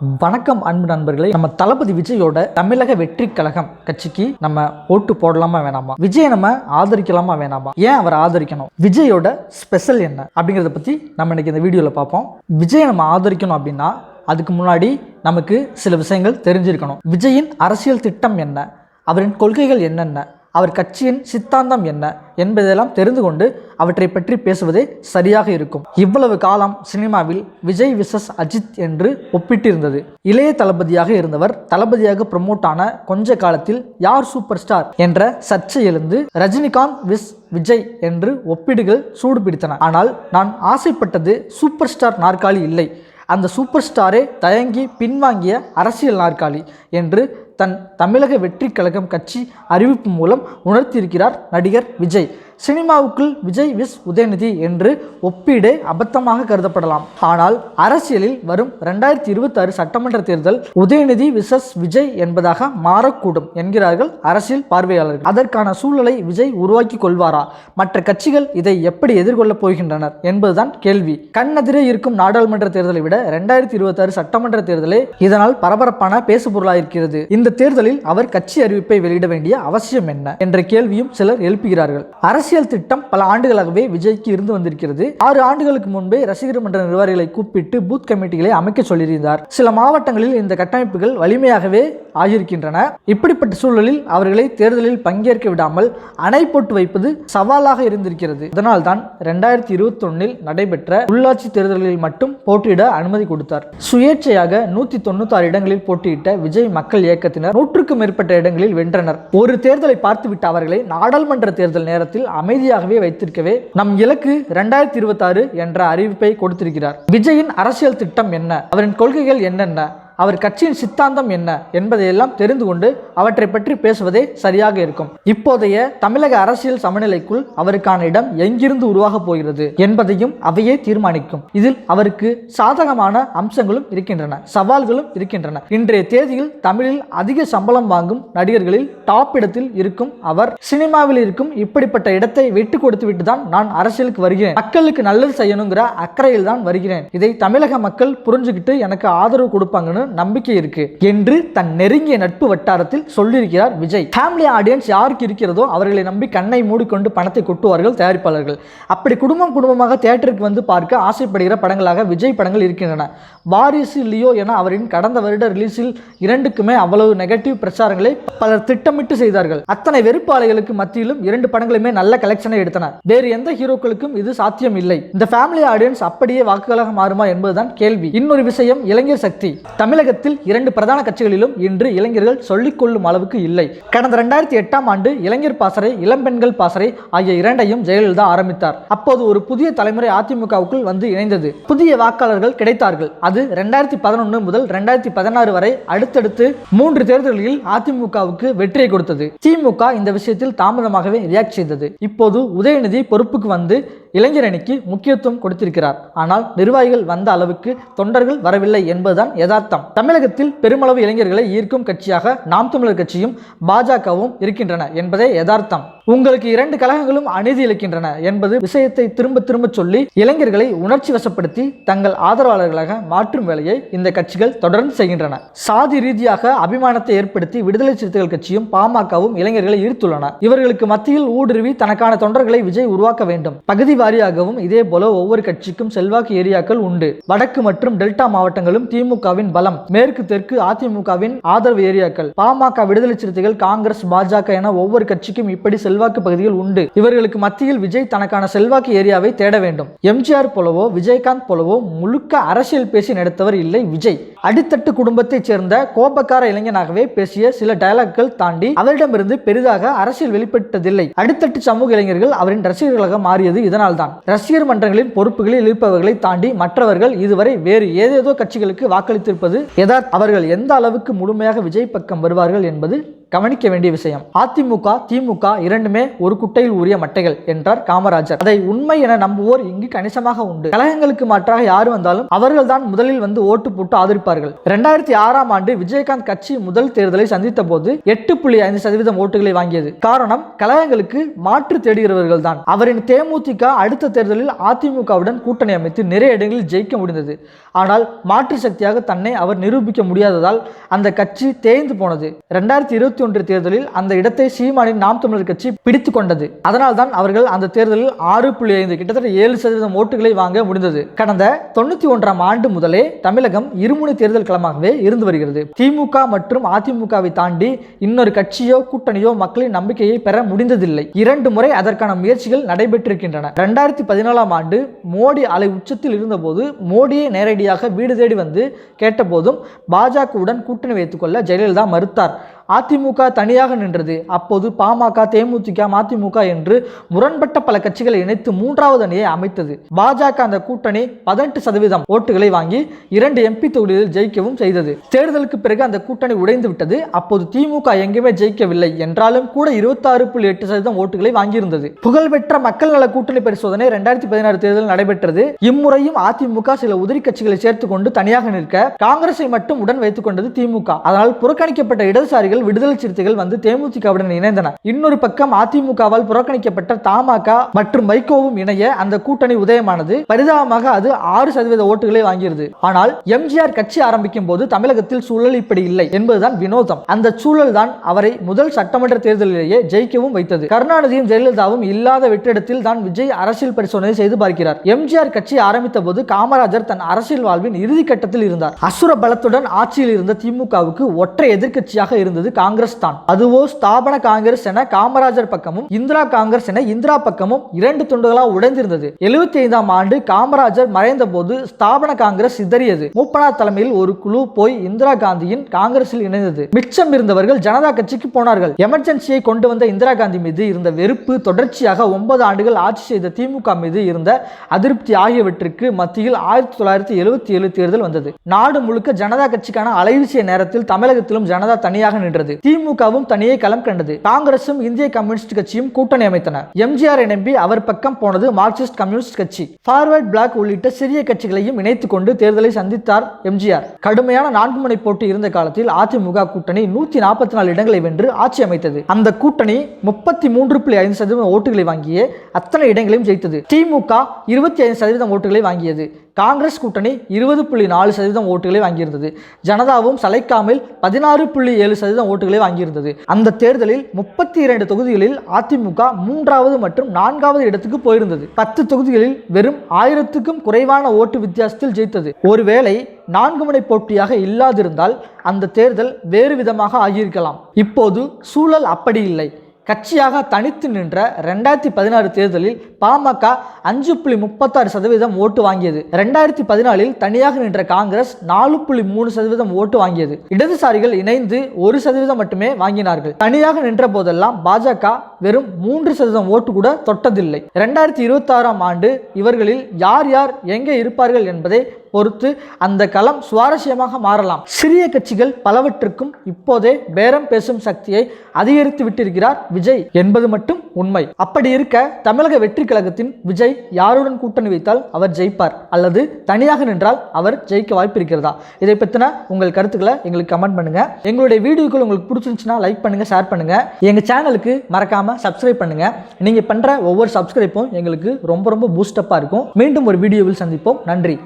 வணக்கம் அன்பு நண்பர்களே. நம்ம தளபதி விஜயோட தமிழக வெற்றி கழகம் கட்சிக்கு நம்ம ஓட்டு போடலாமா வேணாமா? விஜயை நம்ம ஆதரிக்கலாமா வேணாமா? ஏன் அவர் ஆதரிக்கணும்? விஜயோட ஸ்பெஷல் என்ன? அப்படிங்கிறத பற்றி நம்ம இன்னைக்கு இந்த வீடியோவில் பார்ப்போம். விஜயை நம்ம ஆதரிக்கணும் அப்படின்னா அதுக்கு முன்னாடி நமக்கு சில விஷயங்கள் தெரிஞ்சிருக்கணும். விஜயின் அரசியல் திட்டம் என்ன? அவரின் கொள்கைகள் என்னென்ன? அவர் கட்சியின் சித்தாந்தம் என்ன என்பதெல்லாம் தெரிந்து கொண்டு அவற்றை பற்றி பேசுவதே சரியாக இருக்கும். இவ்வளவு காலம் சினிமாவில் விஜய் விசஸ் அஜித் என்று ஒப்பிட்டிருந்தது. இளைய தளபதியாக இருந்தவர் தளபதியாக ப்ரமோட் ஆன கொஞ்ச காலத்தில் யார் சூப்பர் ஸ்டார் என்ற சர்ச்சை எழுந்து ரஜினிகாந்த் விஸ் விஜய் என்று ஒப்பீடுகள் சூடு பிடித்தன ஆனால் நான் ஆசைப்பட்டது சூப்பர் ஸ்டார் நாற்காலி இல்லை. அந்த சூப்பர் ஸ்டாரே தயங்கி பின்வாங்கிய அரசியல் நாற்காலி என்று தன் தமிழக வெற்றி கழகம் கட்சி அறிவிப்பு மூலம் உணர்த்தியிருக்கிறார் நடிகர் விஜய். சினிமாவுக்குள் விஜய் விஸ் உதயநிதி என்று ஒப்பீடு அபத்தமாக கருதப்படலாம். ஆனால் அரசியலில் வரும் ரெண்டாயிரத்தி இருபத்தாறு சட்டமன்ற தேர்தல் உதயநிதி விசஸ் விஜய் என்பதாக மாறக்கூடும் என்கிறார்கள் அரசியல் பார்வையாளர்கள். அதற்கான சூழலை விஜய் உருவாக்கி கொள்வாரா? மற்ற கட்சிகள் இதை எப்படி எதிர்கொள்ளப் போகின்றனர் என்பதுதான் கேள்வி. கண்ணெதிரே இருக்கும் நாடாளுமன்ற தேர்தலை விட ரெண்டாயிரத்தி இருபத்தாறு சட்டமன்ற தேர்தலே இதனால் பரபரப்பான பேசுபொருளாயிருக்கிறது. இந்த தேர்தலில் அவர் கட்சி அறிவிப்பை வெளியிட வேண்டிய அவசியம் என்ன? என்ற கேள்வியும் சிலர் எழுப்புகிறார்கள். அரசு அரசியல் திட்டம் பல ஆண்டுகளாகவே விஜய்க்கு இருந்து வந்திருக்கிறது. ஆறு ஆண்டுகளுக்கு முன்பே ரசிகர் மன்ற நிர்வாகிகளை கூப்பிட்டு பூத் கமிட்டிகளை அமைக்க சொல்லியிருந்தார். சில மாவட்டங்களில் இந்த கட்டமைப்புகள் வலிமையாகவே ஆகியிருக்கின்றன. இப்படிப்பட்ட சூழலில் அவர்களை தேர்தலில் பங்கேற்க விடாமல் அணை போட்டு வைப்பது சவாலாக இருந்திருக்கிறது. இதனால்தான் ரெண்டாயிரத்தி இருபத்தி ஒன்னில் நடைபெற்ற உள்ளாட்சி தேர்தல்களில் மட்டும் போட்டியிட அனுமதி கொடுத்தார். சுயேட்சையாக நூத்தி தொண்ணூத்தாறு இடங்களில் போட்டியிட்ட விஜய் மக்கள் இயக்கத்தினர் நூற்றுக்கும் மேற்பட்ட இடங்களில் வென்றனர். ஒரு தேர்தலை பார்த்துவிட்ட அவர்களை நாடாளுமன்ற தேர்தல் நேரத்தில் அமைதியாகவே வைத்திருக்கவே நம் இலக்கு ரெண்டாயிரத்தி இருபத்தாறு என்ற அறிவிப்பை கொடுத்திருக்கிறார். விஜயின் அரசியல் திட்டம் என்ன? அவரின் கொள்கைகள் என்னென்ன? அவர் கட்சியின் சித்தாந்தம் என்ன என்பதையெல்லாம் தெரிந்து கொண்டு அவற்றை பற்றி பேசுவதே சரியாக இருக்கும். இப்போதைய தமிழக அரசியல் சமநிலைக்குள் அவருக்கான இடம் எங்கிருந்து உருவாகப் போகிறது என்பதையும் அவையே தீர்மானிக்கும். இதில் அவருக்கு சாதகமான அம்சங்களும் இருக்கின்றன சவால்களும் இருக்கின்றன. இன்றைய தேதியில் தமிழில் அதிக சம்பளம் வாங்கும் நடிகர்களில் டாப் இடத்தில் இருக்கும் அவர் சினிமாவில் இருக்கும் இப்படிப்பட்ட இடத்தை விட்டு கொடுத்து விட்டு தான் நான் அரசியலுக்கு வருகிறேன். மக்களுக்கு நல்லது செய்யணுங்கிற அக்கறையில் தான் வருகிறேன். இதை தமிழக மக்கள் புரிஞ்சுக்கிட்டு எனக்கு ஆதரவு கொடுப்பாங்கன்னு நம்பிக்கை இருக்கு என்று தன் நெருங்கிய நட்பு வட்டாரத்தில் சொல்லியிருக்கிறார் விஜய். ஃபேமிலி ஆடியன்ஸ் யாருக்கு இருக்கிறதோ அவர்களை நம்பி கண்ணை மூடிக்கொண்டு பணத்தை கொட்டுவார்கள் தயாரிப்பாளர்கள். அப்படி குடும்பம் குடும்பமாக தியேட்டருக்கு வந்து பார்க்க ஆசைப்படுகிற படங்களாக விஜய் படங்கள் இருக்கின்றன. வாரிசு லியோ என அவரின் கடந்த வருட ரிலீஸில் இரண்டுக்குமே அவ்வளவு நெகட்டிவ் பிரச்சாரங்களை பலர் திட்டமிட்டு செய்தார்கள். அத்தனை வெறுப்பாளைகளுக்கு மத்தியிலும் இரண்டு படங்களுமே நல்ல கலெக்ஷனை எடுத்தன வேறு எந்த ஹீரோக்களுக்கும் இது சாத்தியம் இல்லை. இந்த ஃபேமிலி ஆடியன்ஸ் அப்படியே வாக்குகளாக மாறுமா என்பதுதான் கேள்வி. இன்னொரு விஷயம் இளைஞர் சக்தி. தமிழ் தமிழகத்தில் இரண்டு பிரதான கட்சிகளிலும் இன்று இளைஞர்கள் சொல்லிக்கொள்ளும் அளவுக்கு இல்லை. கடந்த ரெண்டாயிரத்தி எட்டாம் ஆண்டு இளைஞர் பாசறை இளம்பெண்கள் பாசறை ஆகிய இரண்டையும் ஜெயலலிதா ஆரம்பித்தார். அப்போது ஒரு புதிய தலைமுறை அதிமுகவுக்குள் வந்து இணைந்தது. புதிய வாக்காளர்கள் கிடைத்தார்கள். அது ரெண்டாயிரத்தி பதினொன்று முதல் ரெண்டாயிரத்தி பதினாறு வரை அடுத்தடுத்து மூன்று தேர்தல்களில் அதிமுகவுக்கு வெற்றியை கொடுத்தது. திமுக இந்த விஷயத்தில் தாமதமாகவே ரியாக்ட் செய்தது. இப்போது உதயநிதி பொறுப்புக்கு வந்து இளைஞர் அணிக்கு முக்கியத்துவம் கொடுத்திருக்கிறார். ஆனால் நிர்வாகிகள் வந்த அளவுக்கு தொண்டர்கள் வரவில்லை என்பதுதான் யதார்த்தம். தமிழகத்தில் பெருமளவு இளைஞர்களை ஈர்க்கும் கட்சியாக நாம் தமிழர் கட்சியும் பாஜகவும் இருக்கின்றன என்பதே யதார்த்தம். உங்களுக்கு இரண்டு கழகங்களும் அநீதி இழைக்கின்றன என்பது விஷயத்தை திரும்ப திரும்ப சொல்லி இளைஞர்களை உணர்ச்சி வசப்படுத்தி தங்கள் ஆதரவாளர்களாக மாற்றும் வேலையை இந்த கட்சிகள் தொடர்ந்து செய்கின்றன. சாதி ரீதியாக அபிமானத்தை ஏற்படுத்தி விடுதலை சிறுத்தைகள் கட்சியும் பாமகவும் இளைஞர்களை ஈர்த்துள்ளன. இவர்களுக்கு மத்தியில் ஊடுருவி தனக்கான தொண்டர்களை விஜய் உருவாக்க வேண்டும். பகுதி வாரியாகவும் இதே போல ஒவ்வொரு கட்சிக்கும் செல்வாக்கு ஏரியாக்கள் உண்டு. வடக்கு மற்றும் டெல்டா மாவட்டங்களும் திமுகவின் பலம் மேற்கு தெற்கு அதிமுகவின் ஆதரவு ஏரியாக்கள் பாமக விடுதலை சிறுத்தைகள் காங்கிரஸ் பாஜக என ஒவ்வொரு கட்சிக்கும் இப்படி செல்வாக்கு பகுதிகள் உண்டு. இவர்களுக்கு மத்தியில் விஜய் தனக்கான செல்வாக்கு ஏரியாவை தேட வேண்டும். எம்ஜிஆர் போலவோ விஜயகாந்த் போலவோ முழுக்க அரசியல் பேசி நடத்தவர் இல்லை விஜய். அடித்தட்டு குடும்பத்தைச் சேர்ந்த கோபக்கார இளைஞனாகவே பேசிய சில டயலாக்கள் தாண்டி அவரிடமிருந்து பெரிதாக அரசியல் வெளிப்பட்டதில்லை. அடித்தட்டு சமூக இளைஞர்கள் அவரின் ரசிகர்களாக மாறியது இதனால் தான் ரசிகர் மன்றங்களின் பொறுப்புகளில் இருப்பவர்களை தாண்டி மற்றவர்கள் இதுவரை வேறு ஏதேதோ கட்சிகளுக்கு வாக்களித்திருப்பது எதா அவர்கள் எந்த அளவுக்கு முழுமையாக விஜய் பக்கம் வருவார்கள் என்பது கவனிக்க வேண்டிய விஷயம். அதிமுக திமுக இரண்டுமே ஒரு குட்டையில் உரிய மட்டைகள் என்றார் காமராஜர். அதை உண்மை என நம்புவோர் இங்கு கணிசமாக உண்டு. கழகங்களுக்கு மாற்றாக யார் வந்தாலும் அவர்கள் தான் முதலில் வந்து ஓட்டு போட்டு ஆதரிப்பார்கள். இரண்டாயிரத்தி ஆறாம் ஆண்டு விஜயகாந்த் கட்சி முதல் தேர்தலை சந்தித்த போது எட்டு புள்ளி ஐந்து சதவீதம் ஓட்டுகளை வாங்கியது. காரணம் கழகங்களுக்கு மாற்று தேடுகிறவர்கள் தான் அவரின் தேமுதிக அடுத்த தேர்தலில் அதிமுகவுடன் கூட்டணி அமைத்து நிறைய இடங்களில் ஜெயிக்க முடிந்தது. ஆனால் மாற்று சக்தியாக தன்னை அவர் நிரூபிக்க முடியாததால் அந்த கட்சி தேய்ந்து போனது. ரெண்டாயிரத்தி இருபத்தி ஒன்று தேர்தலில் அந்த இடத்தை சீமானின் நாம் தமிழர் கட்சி பிடித்து கொண்டது. அதனால்தான் அவர்கள் அந்த தேர்தலில் ஆறு புள்ளி ஐந்து கிட்டத்தட்ட ஏழு சதவீதம் ஓட்டுகளை வாங்க முடிந்தது. கடந்த தொண்ணூத்தி ஒன்றாம் ஆண்டு முதலே தமிழகம் இருமுனை தேர்தல் களமாகவே இருந்து வருகிறது. திமுக மற்றும் அதிமுகவை தாண்டி இன்னொரு கட்சியோ கூட்டணியோ மக்களின் நம்பிக்கையை பெற முடிந்ததில்லை. இரண்டு முறை அதற்கான முயற்சிகள் நடைபெற்றிருக்கின்றன. இரண்டாயிரத்தி பதினாலாம் ஆண்டு மோடி அலை உச்சத்தில் இருந்தபோது மோடியை நேரடியாக வீடு தேடி வந்து கேட்டபோதும் பாஜகவுடன் கூட்டணி வைத்துக்கொள்ள ஜெயலலிதா மறுத்தார். அதிமுக தனியாக நின்றது. அப்போது பாமக தேமுதிக மதிமுக என்று முரண்பட்ட பல கட்சிகளை இணைத்து மூன்றாவது அணியை அமைத்தது. பாஜக அந்த கூட்டணி பதினெட்டு சதவீதம் ஓட்டுகளை வாங்கி இரண்டு எம்பி தொகுதிகளில் ஜெயிக்கவும் செய்தது. தேர்தலுக்கு பிறகு அந்த கூட்டணி உடைந்து விட்டது. அப்போது திமுக எங்குமே ஜெயிக்கவில்லை. என்றாலும் கூட இருபத்தாறு புள்ளி எட்டு சதவீதம் ஓட்டுகளை வாங்கியிருந்தது. புகழ்பெற்ற மக்கள் நல கூட்டணி பரிசோதனை ரெண்டாயிரத்தி பதினாறு தேர்தல் நடைபெற்றது. இம்முறையும் அதிமுக சில உதிரி கட்சிகளை சேர்த்துக் கொண்டு தனியாக நிற்க காங்கிரஸை மட்டும் உடன் வைத்துக் கொண்டது திமுக. அதனால் புறக்கணிக்கப்பட்ட இடதுசாரிகள் விடுதலை சிறுத்தைகள் வந்து தேமுதிகவுடன் இணைந்தன. இன்னொரு பக்கம் அதிமுகவால் புறக்கணிக்கப்பட்ட தமாக மற்றும் வைகோவும் இணைய அந்த கூட்டணி உதயமானது. பரிதாபமாக அது ஆறு சதவீத ஓட்டுகளை வாங்கியது. ஆனால் எம்ஜிஆர் கட்சி ஆரம்பிக்கும் போது தமிழகத்தில் சூழல் இப்படி இல்லை என்பதுதான் வினோதம். அந்த சூழல் தான் அவரை முதல் சட்டமன்ற தேர்தலிலேயே ஜெயிக்கவும் வைத்தது. கருணாநிதியும் ஜெயலலிதாவும் இல்லாத வெற்றிடத்தில் தான் விஜய் அரசியல் பரிசோதனை செய்து பார்க்கிறார். எம்ஜிஆர் கட்சி ஆரம்பித்த போது காமராஜர் தன் அரசியல் வாழ்வின் இறுதி கட்டத்தில் இருந்தார். அசுர பலத்துடன் ஆட்சியில் இருந்த திமுகவுக்கு ஒற்றை எதிர்க்கட்சியாக இருந்தது காங்கிரஸ் தான். அதுவோ ஸ்தாபன காங்கிரஸ் என காமராஜர் பக்கமும் இந்திரா காங்கிரஸ் என இந்திரா பக்கமும் இரண்டு துண்டுகளாக உடைந்திருந்தது. எழுபத்தி ஐந்தாம் ஆண்டு காமராஜர் மறைந்த போது ஸ்தாபன காங்கிரஸ் சிதறியது. மூப்பனார் தலைமையில் ஒரு குழு போய் இந்திரா காந்தியின் காங்கிரஸில் இணைந்தது. மிச்சம் இருந்தவர்கள் ஜனதா கட்சிக்கு போனார்கள். எமர்ஜென்சியை கொண்டு வந்த இந்திரா காந்தி மீது இருந்த வெறுப்பு தொடர்ச்சியாக ஒன்பது ஆண்டுகள் ஆட்சி செய்த திமுக மீது இருந்த அதிருப்தி ஆகியவற்றுக்கு மத்தியில் ஆயிரத்தி தொள்ளாயிரத்தி எழுபத்தி ஏழு தேர்தல் வந்தது. நாடு முழுக்க ஜனதா கட்சிக்கான அலைவீசிய நேரத்தில் தமிழகத்திலும் ஜனதா தனியாக நின்று நின்றது திமுகவும் தனியே களம் கண்டது. காங்கிரசும் இந்திய கம்யூனிஸ்ட் கட்சியும் கூட்டணி அமைத்தன. எம்ஜிஆர் நம்பி அவர் பக்கம் போனது மார்க்சிஸ்ட் கம்யூனிஸ்ட் கட்சி. ஃபார்வர்ட் பிளாக் உள்ளிட்ட சிறிய கட்சிகளையும் இணைத்துக் கொண்டு தேர்தலை சந்தித்தார் எம்ஜிஆர். கடுமையான நான்கு முனை போட்டி இருந்த காலத்தில் அதிமுக கூட்டணி நூத்தி நாற்பத்தி நாலு இடங்களை வென்று ஆட்சி அமைத்தது. அந்த கூட்டணி முப்பத்தி மூன்று புள்ளி ஐந்து சதவீதம் ஓட்டுகளை வாங்கிய அத்தனை இடங்களையும் ஜெயித்தது. திமுக இருபத்தி ஐந்து சதவீதம் ஓட்டுகளை வாங்கியது. காங்கிரஸ் கூட்டணி இருபது புள்ளி நாலு சதவீதம் ஓட்டுகளை வாங்கியிருந்தது. ஜனதாவும் சளைக்காமல் பதினாறு புள்ளி ஏழு சதவீதம் ஓட்டுகளை வாங்கியிருந்தது. அந்த தேர்தலில் முப்பத்தி இரண்டு தொகுதிகளில் அதிமுக மூன்றாவது மற்றும் நான்காவது இடத்துக்கு போயிருந்தது. பத்து தொகுதிகளில் வெறும் ஆயிரத்துக்கும் குறைவான ஓட்டு வித்தியாசத்தில் ஜெயித்தது. ஒருவேளை நான்கு முனை போட்டியாக இல்லாதிருந்தால் அந்த தேர்தல் வேறு விதமாக ஆகியிருக்கலாம். இப்போது சூழல் அப்படி இல்லை. கட்சியாக தனித்து நின்ற ரெண்டாயிரத்தி பதினாறு தேர்தலில் பாமக அஞ்சு புள்ளி முப்பத்தாறு சதவீதம் ஓட்டு வாங்கியது. ரெண்டாயிரத்தி பதினாலில் தனியாக நின்ற காங்கிரஸ் நாலு புள்ளி மூணு சதவீதம் ஓட்டு வாங்கியது. இடதுசாரிகள் இணைந்து ஒரு சதவீதம் மட்டுமே வாங்கினார்கள். தனியாக நின்ற போதெல்லாம் பாஜக வெறும் மூன்று சதவீதம் ஓட்டு கூட தொட்டதில்லை. ரெண்டாயிரத்தி இருபத்தி ஆறாம் ஆண்டு இவர்களில் யார் யார் எங்கே இருப்பார்கள் என்பதை பொறுத்து அந்த களம் சுவாரஸ்யமாக மாறலாம். சிறிய கட்சிகள் பலவற்றுக்கும் இப்போதே பேரம் பேசும் சக்தியை அதிகரித்து விட்டிருக்கிறார் விஜய் என்பது மட்டும் உண்மை. அப்படி இருக்க தமிழக வெற்றி கழகத்தின் விஜய் யாருடன் கூட்டணி வைத்தால் அவர் ஜெயிப்பார்? அல்லது தனியாக நின்றால் அவர் ஜெயிக்க வாய்ப்பு இருக்கிறதா இதை பற்றின உங்கள் கருத்துக்களை எங்களுக்கு கமெண்ட் பண்ணுங்க. எங்களுடைய வீடியோக்கள் உங்களுக்கு பிடிச்சிருந்துச்சுன்னா லைக் பண்ணுங்க ஷேர் பண்ணுங்க. எங்க சேனலுக்கு மறக்காம சப்ஸ்கிரைப் பண்ணுங்க. நீங்க பண்ற ஒவ்வொரு சப்ஸ்கிரைப்பும் எங்களுக்கு ரொம்ப ரொம்ப பூஸ்டப்பா இருக்கும். மீண்டும் ஒரு வீடியோவில் சந்திப்போம். நன்றி.